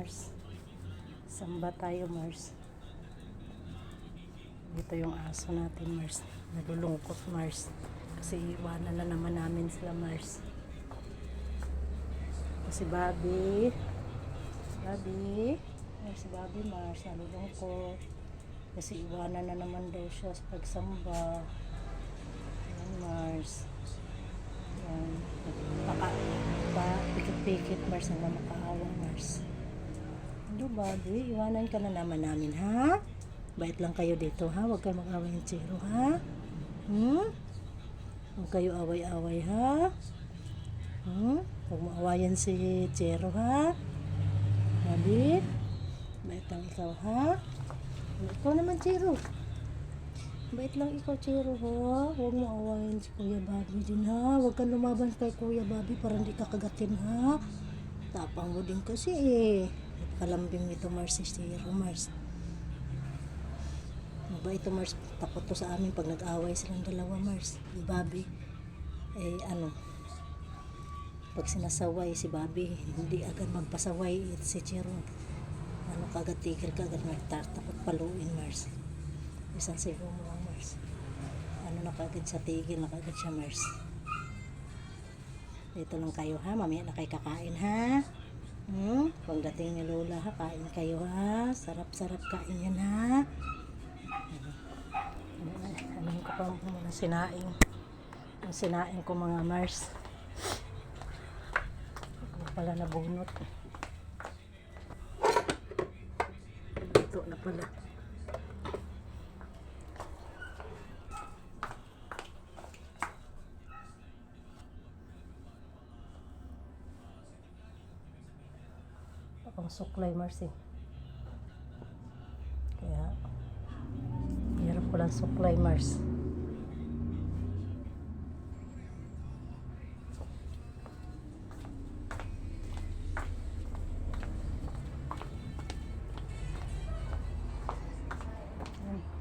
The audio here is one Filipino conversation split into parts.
Mars. Samba tayo, Mars. Dito yung aso natin, Mars. Nalulungkot, Mars. Kasi iwanan na naman namin sila, Mars. Kasi Bobby. Bobby. Ay, si Bobby, Mars. Nalulungkot. Kasi iwanan na naman daw siya sa pagsamba. Ayan, Mars. Ayan. Pa, pikit-pikit, Mars. Ang makaawa, Mars. Ano, Bobby? Iwanan ka na naman namin, ha? Bait lang kayo dito, ha? Huwag kayo mag-away ng Chiro, ha? Hmm? Huwag kayo away-away, ha? Hmm? Huwag mo awayan si Chero, ha? Bobby? Bait lang ikaw, ha? Ikaw naman, Chiro. Bait lang ikaw, Chiro, ha? Huwag mo awayan si Kuya Bobby din, ha? Huwag kang lumaban kay Kuya Bobby para hindi ka kagatin, ha? Tapang mo din kasi, eh. Kalambing nito, Mars, si Chiro, Mars. Mabait to, Mars. Takot to sa amin pag nag-away silang dalawa, Mars. Ni Bobby. Eh, ano, pag sinasaway si Bobby, hindi agad magpasaway eh, si Chiro. Ano kagad tigil kagad takot paluin Mars. Isang segundo mo lang Mars. Ano na kagad sa tigil na kagad siya Mars. Dito lang kayo ha, mamaya na kayo kakain ha. Hmm? Pagdating ni Lola ha, kain kayo ha. Sarap-sarap kain yan ha. Ano ko pa muna sinaing. Ang sinaing ko mga Mars. Ako pala nabunot. Ito na pala. Akong suklay Mars eh. Kaya, hirap ko lang suklay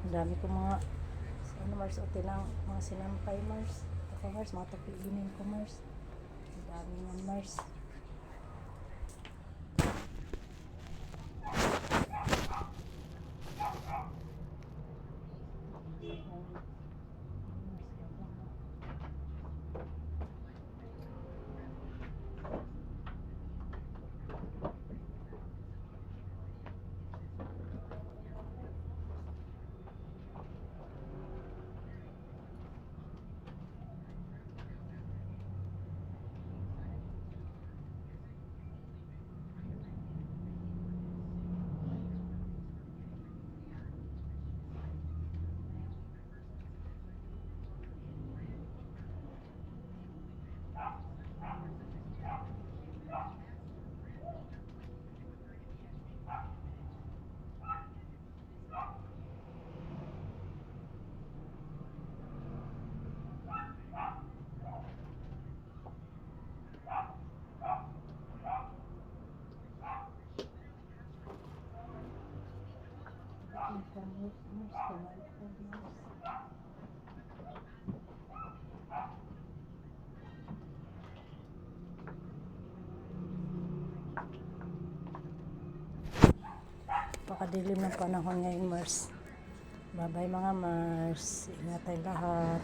dami ko mga ano Mars o tinang mga sinampay Mars. Ito Mars, mga tapiinin ko Mars. Ang dami nga Mars. Pakadilim ng panahon ngayon, Mars. Bye-bye mga Mars. Ingat tayo lahat.